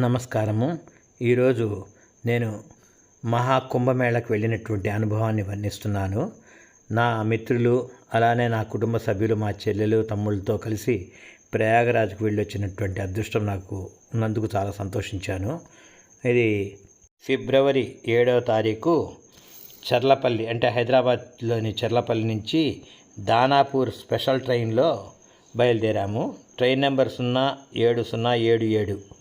నమస్కారము. ఈరోజు నేను మహా కుంభమేళకు వెళ్ళినటువంటి అనుభవాన్ని వర్ణిస్తున్నాను. నా మిత్రులు అలానే నా కుటుంబ సభ్యులు మా చెల్లెలు తమ్ముళ్ళతో కలిసి ప్రయాగరాజ్కు వెళ్ళొచ్చినటువంటి అదృష్టం నాకు ఉన్నందుకు చాలా సంతోషించాను. ఇది ఫిబ్రవరి ఏడవ తారీఖు చర్లపల్లి అంటే హైదరాబాద్లోని చర్లపల్లి నుంచి దానాపూర్ స్పెషల్ ట్రైన్లో బయలుదేరాము. ట్రైన్ నెంబర్ సున్నా ఏడు సున్నా ఏడు ఏడు.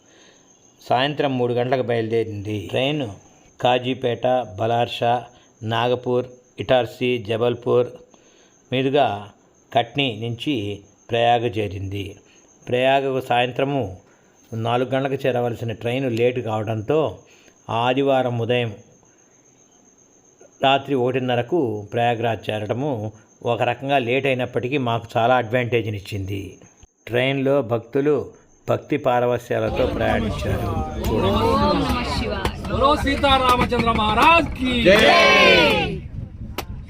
సాయంత్రం మూడు గంటలకు బయలుదేరింది. ట్రైన్ కాజీపేట బలార్షా నాగపూర్ ఇటార్సీ జబల్పూర్ మీదుగా కట్నీ నుంచి ప్రయాగ చేరింది. ప్రయాగకు సాయంత్రము నాలుగు గంటలకు చేరవలసిన ట్రైన్ లేటు కావడంతో ఆదివారం ఉదయం రాత్రి ఒకటిన్నరకు ప్రయాగరాజ్ చేరడము ఒక రకంగా లేట్ అయినప్పటికీ మాకు చాలా అడ్వాంటేజ్ని ఇచ్చింది ట్రైన్లో భక్తులు భక్తి పారవశ్యాలతో ప్రయాణించారు. సీతారామచంద్ర మహారాజ్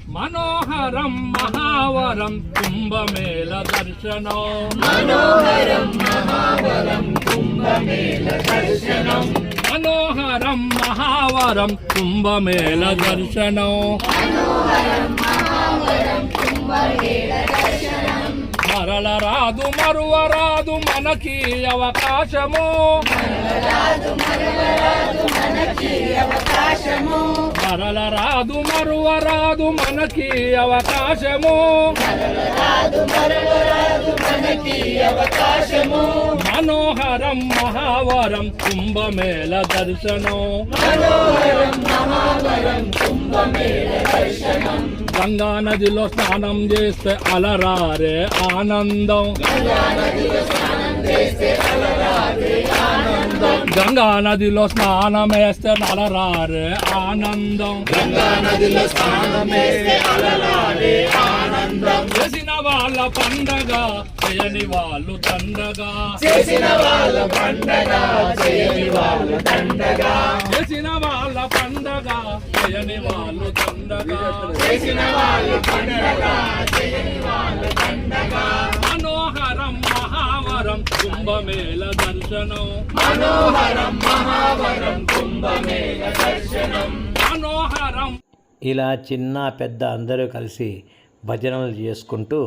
మనోహరం మహావరం కుంభమేళ దర్శనం. మనోహరం మహావరం కుంభమేళ దర్శనం. మనోహరం మహావరం కుంభమేళ దర్శనం. మనోహరం మహావరం కుంభమేళ దర్శనం. మరల రాదు మరువ రాదు మనకి అవకాశము. మరల రాదు మరువ రాదు మనకి అవకాశము. మనోహరం మహావరం కుంభమేళ దర్శనం. గంగా నదిలో స్నానం చేస్తే అలరారే ఆనందం. గంగా నదిలో స్నానం వేస్తే అలరారే ఆనందం. గంగా నదిలో స్నానం చేసిన వాళ్ళ పండగ చేయని వాళ్ళు తండగా చేసిన వాళ్ళ పండగ చేయని వాళ్ళు తండగా చేసిన వాళ్ళ పండగ చేయని వాళ్ళు తండగా చేసిన వాళ్ళు పండగ కుంభమేళ దర్శనం మనోహరం మహావరం కుంభమేళ దర్శనం మనోహరం ఇలా చిన్న పెద్ద అందరూ కలిసి భజనలు చేసుకుంటూ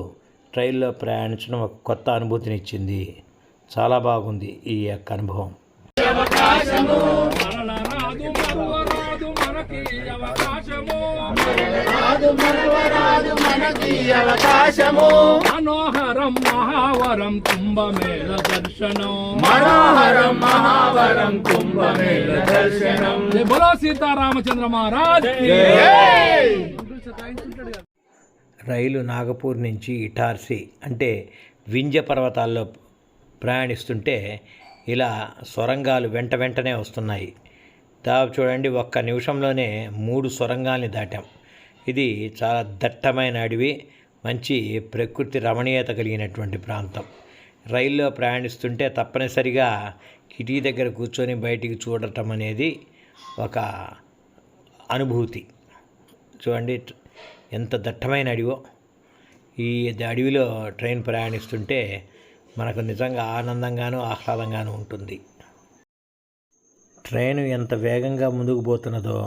ట్రైన్లో ప్రయాణించడం ఒక కొత్త అనుభూతినిచ్చింది. చాలా బాగుంది ఈ యొక్క అనుభవం. మనోహరం మహావరం కుంభమేళ దర్శనం. మనోహరం మహావరం కుంభమేళ దర్శనం. బోలో సీతారామచంద్ర మహారాజ్ రైలు నాగపూర్ నుంచి ఇటార్సి అంటే వింజ పర్వతాల్లో ప్రయాణిస్తుంటే ఇలా సొరంగాలు వెంట వెంటనే వస్తున్నాయి. దాదాపు చూడండి ఒక్క నిమిషంలోనే మూడు సొరంగాల్ని దాటాం. ఇది చాలా దట్టమైన అడవి మంచి ప్రకృతి రమణీయత కలిగినటువంటి ప్రాంతం. రైల్లో ప్రయాణిస్తుంటే తప్పనిసరిగా కిటికీ దగ్గర కూర్చొని బయటికి చూడటం అనేది ఒక అనుభూతి. చూడండి ఎంత దట్టమైన అడవో ఈ అడవిలో ట్రైన్ ప్రయాణిస్తుంటే మనకు నిజంగా ఆనందంగాను ఆహ్లాదంగాను ఉంటుంది. ట్రైన్ ఎంత వేగంగా ముందుకు పోతున్నదో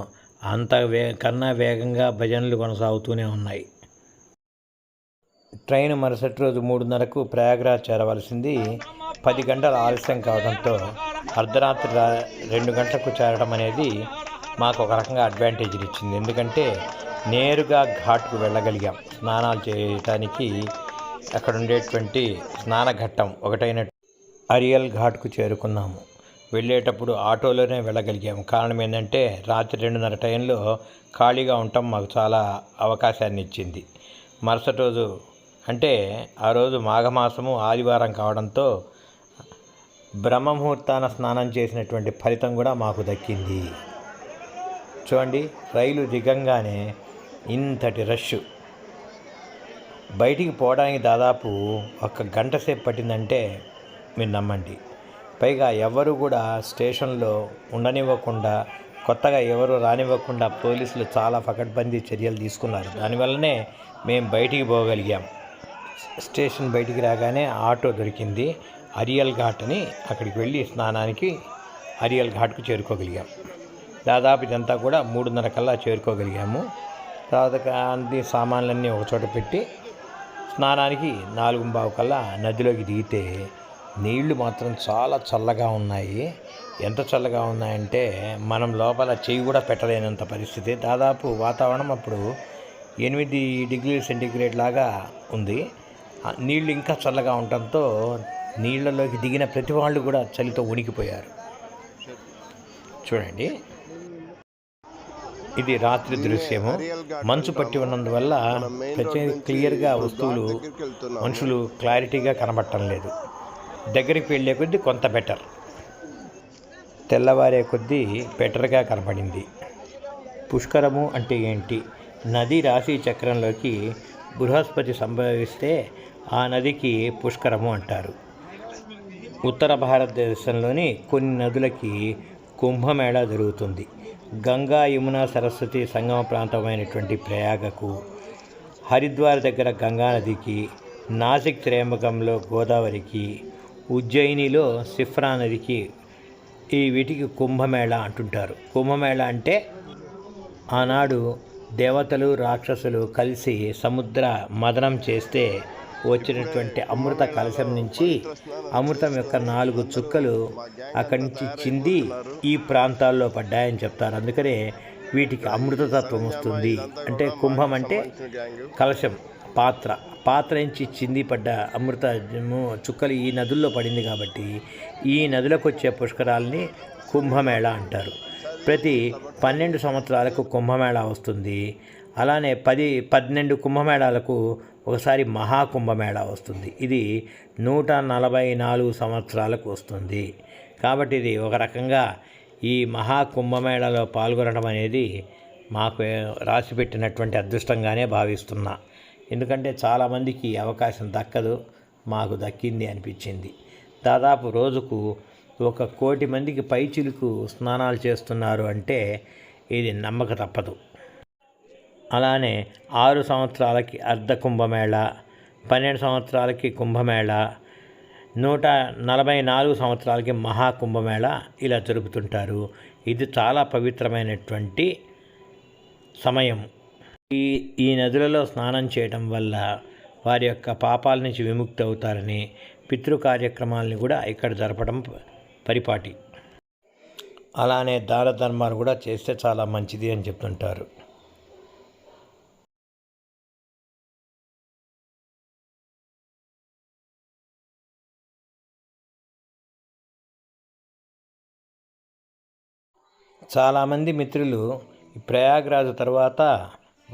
అంత వే కన్నా వేగంగా భజనలు కొనసాగుతూనే ఉన్నాయి. ట్రైన్ మరుసటి రోజు మూడున్నరకు ప్రయాగరాజ్ చేరవలసింది. పది గంటల ఆలస్యం కావడంతో అర్ధరాత్రి రెండు గంటలకు చేరడం అనేది మాకు ఒక రకంగా అడ్వాంటేజ్ ఇచ్చింది. ఎందుకంటే నేరుగా ఘాట్కు వెళ్ళగలిగాం. స్నానాలు చేయటానికి అక్కడ ఉండేటువంటి స్నానఘట్టం ఒకటైన అరియల్ ఘాట్కు చేరుకున్నాము. వెళ్ళేటప్పుడు ఆటోలోనే వెళ్ళగలిగాము. కారణం ఏంటంటే రాత్రి రెండున్నర టైంలో ఖాళీగా ఉండటం మాకు చాలా అవకాశాన్ని ఇచ్చింది. మరుసటి రోజు అంటే ఆ రోజు మాఘమాసము ఆదివారం కావడంతో బ్రహ్మముహూర్తాన స్నానం చేసినటువంటి ఫలితం కూడా మాకు దక్కింది. చూడండి రైలు దిగంగానే ఇంతటి రష్ బయటికి పోవడానికి దాదాపు ఒక గంట సేపు పట్టిందంటే మీరు నమ్మండి. పైగా ఎవరు కూడా స్టేషన్లో ఉండనివ్వకుండా కొత్తగా ఎవరు రానివ్వకుండా పోలీసులు చాలా పకడ్బందీ చర్యలు తీసుకున్నారు. దానివల్లనే మేము బయటికి పోగలిగాం. స్టేషన్ బయటికి రాగానే ఆటో దొరికింది. అరియల్ ఘాట్ అని అక్కడికి వెళ్ళి స్నానానికి అరియల్ ఘాట్కు చేరుకోగలిగాం. దాదాపు ఇదంతా కూడా మూడున్నర కల్లా చేరుకోగలిగాము. తర్వాత అన్ని సామాన్లన్నీ ఒకచోట పెట్టి స్నానానికి నాలుగు బావు కల్లా నదిలోకి దిగితే నీళ్ళు మాత్రం చాలా చల్లగా ఉన్నాయి. ఎంత చల్లగా ఉన్నాయంటే మనం లోపల చెయ్యి కూడా పెట్టలేనంత పరిస్థితి. దాదాపు వాతావరణం అప్పుడు ఎనిమిది డిగ్రీల సెంటీగ్రేడ్ లాగా ఉంది. నీళ్ళు ఇంకా చల్లగా ఉండటంతో నీళ్ళలోకి దిగిన ప్రతి వాళ్ళు కూడా చలితో ఉనికిపోయారు. చూడండి. ఇది రాత్రి దృశ్యము. మంచు పట్టి ఉన్నందువల్ల ప్రత్యేక క్లియర్గా వస్తువులు మనుషులు క్లారిటీగా కనబడటం లేదు. దగ్గరికి వెళ్ళే కొద్దీ కొంత బెటర్ తెల్లవారే కొద్దీ బెటర్గా కనపడింది. పుష్కరము అంటే ఏంటి? నది రాశి చక్రంలోకి బృహస్పతి సంభవిస్తే ఆ నదికి పుష్కరము అంటారు. ఉత్తర భారతదేశంలోని కొన్ని నదులకి కుంభమేళా జరుగుతుంది. గంగా యమున సరస్వతి సంగమ ప్రాంతమైనటువంటి ప్రయాగకు హరిద్వార్ దగ్గర గంగా నదికి నాసిక్ త్రయంబకంలో గోదావరికి ఉజ్జయినిలో సిఫ్రా నదికి ఈ వీటికి కుంభమేళా అంటుంటారు. కుంభమేళ అంటే ఆనాడు దేవతలు రాక్షసులు కలిసి సముద్ర మదనం చేస్తే వచ్చినటువంటి అమృత కలశం నుంచి అమృతం యొక్క నాలుగు చుక్కలు అక్కడి నుంచి చింది ఈ ప్రాంతాల్లో పడ్డాయని చెప్తారు. అందుకనే వీటికి అమృతతత్వం వస్తుంది. అంటే కుంభం అంటే కలశం. పాత్ర. పాత్ర నుంచి చింది పడ్డ అమృతము చుక్కలు ఈ నదుల్లో పడింది కాబట్టి ఈ నదులకు వచ్చే పుష్కరాలని కుంభమేళ అంటారు. ప్రతి పన్నెండు సంవత్సరాలకు కుంభమేళా వస్తుంది. అలానే పది పన్నెండు కుంభమేళాలకు ఒకసారి మహాకుంభమేళ వస్తుంది. ఇది నూట నలభై నాలుగు సంవత్సరాలకు వస్తుంది. కాబట్టి ఇది ఒక రకంగా ఈ మహాకుంభమేళలో పాల్గొనడం అనేది మాకు రాసిపెట్టినటువంటి అదృష్టంగానే భావిస్తున్నా. ఎందుకంటే చాలామందికి అవకాశం దక్కదు మాకు దక్కింది అనిపించింది. దాదాపు రోజుకు ఒక కోటి మందికి పైచిలుకు స్నానాలు చేస్తున్నారు అంటే ఇది నమ్మక తప్పదు. అలానే ఆరు సంవత్సరాలకి అర్ధ కుంభమేళ పన్నెండు సంవత్సరాలకి కుంభమేళ నూట నలభై నాలుగు సంవత్సరాలకి మహాకుంభమేళ ఇలా జరుపుతుంటారు. ఇది చాలా పవిత్రమైనటువంటి సమయం. ఈ ఈ నదులలో స్నానం చేయటం వల్ల వారి యొక్క పాపాల నుంచి విముక్తి అవుతారని పితృ కార్యక్రమాలని కూడా ఇక్కడ జరపడం పరిపాటి. అలానే దాన ధర్మాలు కూడా చేస్తే చాలా మంచిది అని చెప్తుంటారు. చాలామంది మిత్రులు ఈ ప్రయాగ్రాజ్ తర్వాత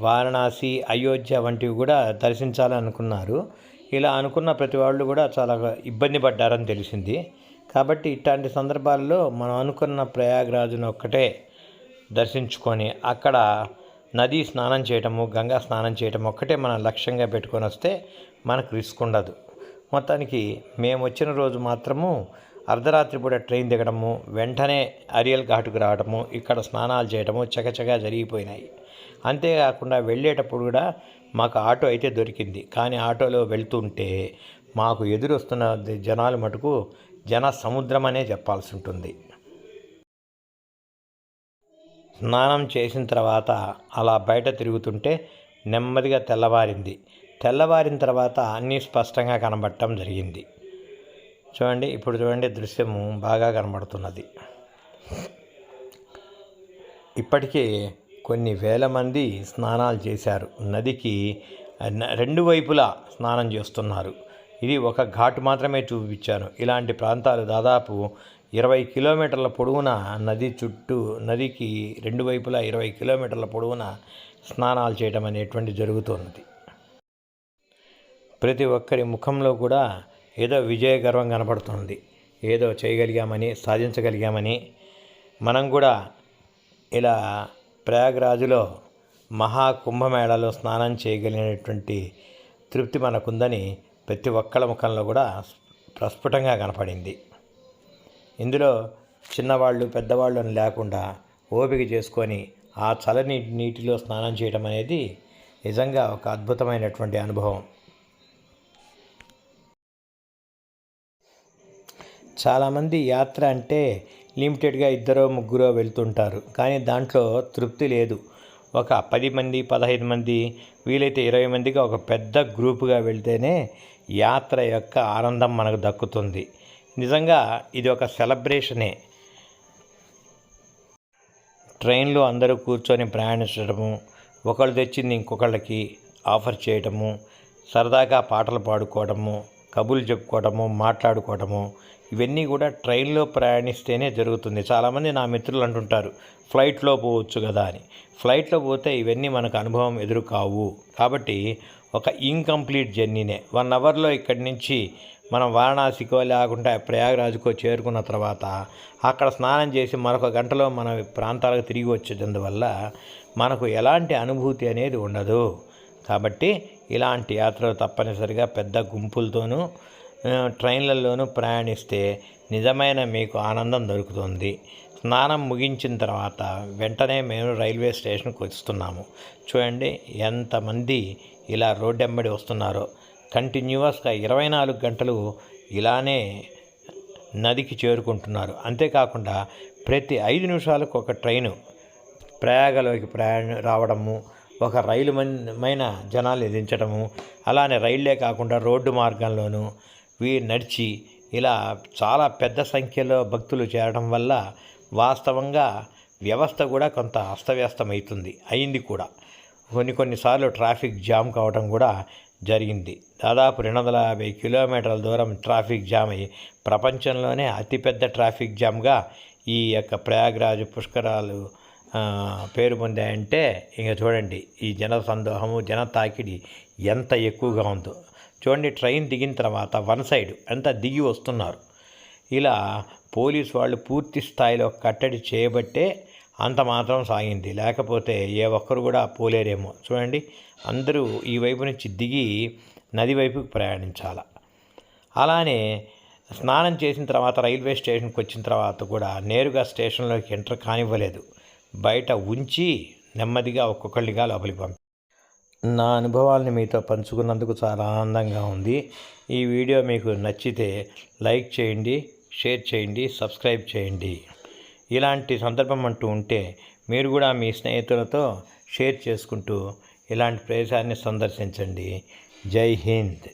వారణాసి అయోధ్య వంటివి కూడా దర్శించాలనుకున్నారు. ఇలా అనుకున్న ప్రతి వాళ్ళు కూడా చాలా ఇబ్బంది పడ్డారని తెలిసింది. కాబట్టి ఇట్లాంటి సందర్భాల్లో మనం అనుకున్న ప్రయాగరాజును ఒక్కటే దర్శించుకొని అక్కడ నదీ స్నానం చేయటము గంగా స్నానం చేయటం ఒక్కటే మనం లక్ష్యంగా పెట్టుకొని వస్తే మనకు రిస్క్ ఉండదు. మొత్తానికి మేము వచ్చిన రోజు మాత్రము అర్ధరాత్రి పూట ట్రైన్ దిగడము వెంటనే అరియల్ ఘాటుకు రావడము ఇక్కడ స్నానాలు చేయడము చకచకా జరిగిపోయినాయి. అంతేకాకుండా వెళ్ళేటప్పుడు కూడా మాకు ఆటో అయితే దొరికింది. కానీ ఆటోలో వెళ్తుంటే మాకు ఎదురొస్తున్న జనాలు మటుకు జన సముద్రం అనే చెప్పాల్సి ఉంటుంది స్నానం చేసిన తర్వాత అలా బయట తిరుగుతుంటే నెమ్మదిగా తెల్లవారింది. తెల్లవారిన తర్వాత అన్నీ స్పష్టంగా కనబడటం జరిగింది. చూడండి ఇప్పుడు చూడండి దృశ్యము బాగా కనబడుతున్నది. ఇప్పటికీ కొన్ని వేల మంది స్నానాలు చేశారు. నదికి న- రెండు వైపులా స్నానం చేస్తున్నారు. ఇది ఒక ఘాటు మాత్రమే చూపించాను. ఇలాంటి ప్రాంతాలు దాదాపు ఇరవై కిలోమీటర్ల పొడవున నది చుట్టూ నదికి రెండు వైపులా ఇరవై కిలోమీటర్ల పొడవున స్నానాలు చేయడం అనేటువంటి జరుగుతున్నది. ప్రతి ఒక్కరి ముఖంలో కూడా ఏదో విజయ గర్వం కనపడుతుంది. ఏదో చేయగలిగామని సాధించగలిగామని మనం కూడా ఇలా ప్రయాగ్రాజులో మహాకుంభమేళాలో స్నానం చేయగలిగినటువంటి తృప్తి మనకుందని ప్రతి ఒక్కళ్ళ ముఖంలో కూడా ప్రస్ఫుటంగా కనపడింది. ఇందులో చిన్నవాళ్ళు పెద్దవాళ్ళు అని లేకుండా ఓపిక చేసుకొని ఆ చలని నీటిలో స్నానం చేయడం అనేది నిజంగా ఒక అద్భుతమైనటువంటి అనుభవం. చాలామంది యాత్ర అంటే లిమిటెడ్గా ఇద్దరో ముగ్గురో వెళ్తుంటారు. కానీ దాంట్లో తృప్తి లేదు. ఒక పది మంది పదహైదు మంది వీలైతే ఇరవై మందిగా ఒక పెద్ద గ్రూపుగా వెళ్తేనే యాత్ర యొక్క ఆనందం మనకు దక్కుతుంది. నిజంగా ఇది ఒక సెలబ్రేషనే. ట్రైన్లో అందరూ కూర్చొని ప్రయాణించడము ఒకళ్ళు తెచ్చింది ఇంకొకళ్ళకి ఆఫర్ చేయడము సరదాగా పాటలు పాడుకోవడము కబుర్లు చెప్పుకోవడము మాట్లాడుకోవడము ఇవన్నీ కూడా ట్రైన్లో ప్రయాణిస్తేనే జరుగుతుంది. చాలామంది నా మిత్రులు అంటుంటారు ఫ్లైట్లో పోవచ్చు కదా అని. ఫ్లైట్లో పోతే ఇవన్నీ మనకు అనుభవం ఎదురు కావు కాబట్టి ఒక ఇన్కంప్లీట్ జర్నీనే. వన్ అవర్లో ఇక్కడి నుంచి మనం వారణాసికో లేకుంటే ప్రయాగరాజుకో చేరుకున్న తర్వాత అక్కడ స్నానం చేసి మరొక గంటలో మన ప్రాంతాలకు తిరిగి వచ్చేటందువల్ల మనకు ఎలాంటి అనుభూతి అనేది ఉండదు. కాబట్టి ఇలాంటి యాత్రలు తప్పనిసరిగా పెద్ద గుంపులతోనూ ట్రైన్లలోనూ ప్రయాణిస్తే నిజమైన మీకు ఆనందం దొరుకుతుంది. స్నానం ముగించిన తర్వాత వెంటనే మేము రైల్వే స్టేషన్కి వస్తున్నాము. చూడండి ఎంతమంది ఇలా రోడ్డెంబడి వస్తున్నారో. కంటిన్యూస్గా ఇరవై నాలుగు గంటలు ఇలానే నదికి చేరుకుంటున్నారు. అంతేకాకుండా ప్రతి ఐదు నిమిషాలకు ఒక ట్రైను ప్రయాగలోకి ప్రయాణ రావడము ఒక రైలు మైన జనాలు ఎదించడము అలానే రైళ్ళే కాకుండా రోడ్డు మార్గంలోనూ వీ నడిచి ఇలా చాలా పెద్ద సంఖ్యలో భక్తులు చేరడం వల్ల వాస్తవంగా వ్యవస్థ కూడా కొంత అస్తవ్యస్తమవుతుంది. అయింది కూడా. కొన్ని కొన్నిసార్లు ట్రాఫిక్ జామ్ కావడం కూడా జరిగింది. దాదాపు రెండు వందల యాభై కిలోమీటర్ల దూరం ట్రాఫిక్ జామ్ అయ్యి ప్రపంచంలోనే అతిపెద్ద ట్రాఫిక్ జామ్గా ఈ యొక్క ప్రయాగరాజు పుష్కరాలు పేరు పొందాయంటే ఇంకా చూడండి ఈ జన సందోహము జన తాకిడి ఎంత ఎక్కువగా ఉందో. చూడండి ట్రైన్ దిగిన తర్వాత వన్ సైడ్ అంతా దిగి వస్తున్నారు. ఇలా పోలీసు వాళ్ళు పూర్తి స్థాయిలో కట్టడి చేయబట్టే అంత మాత్రం సాగింది. లేకపోతే ఏ ఒక్కరు కూడా పోలేరేమో. చూడండి అందరూ ఈ వైపు నుంచి దిగి నది వైపుకి ప్రయాణించాల. అలానే స్నానం చేసిన తర్వాత రైల్వే స్టేషన్కి వచ్చిన తర్వాత కూడా నేరుగా స్టేషన్లోకి ఎంటర్ కానివ్వలేదు. బయట ఉంచి నెమ్మదిగా ఒక్కొక్కళ్ళిగా లోపలికి పంపి నా అనుభవాల్ని మీతో పంచుకున్నందుకు చాలా ఆనందంగా ఉంది. ఈ వీడియో మీకు నచ్చితే లైక్ చేయండి షేర్ చేయండి సబ్స్క్రైబ్ చేయండి. ఇలాంటి సందర్భం అంటూ ఉంటే మీరు కూడా మీ స్నేహితులతో షేర్ చేసుకుంటూ ఇలాంటి ప్రదేశాన్ని సందర్శించండి. జై హింద్.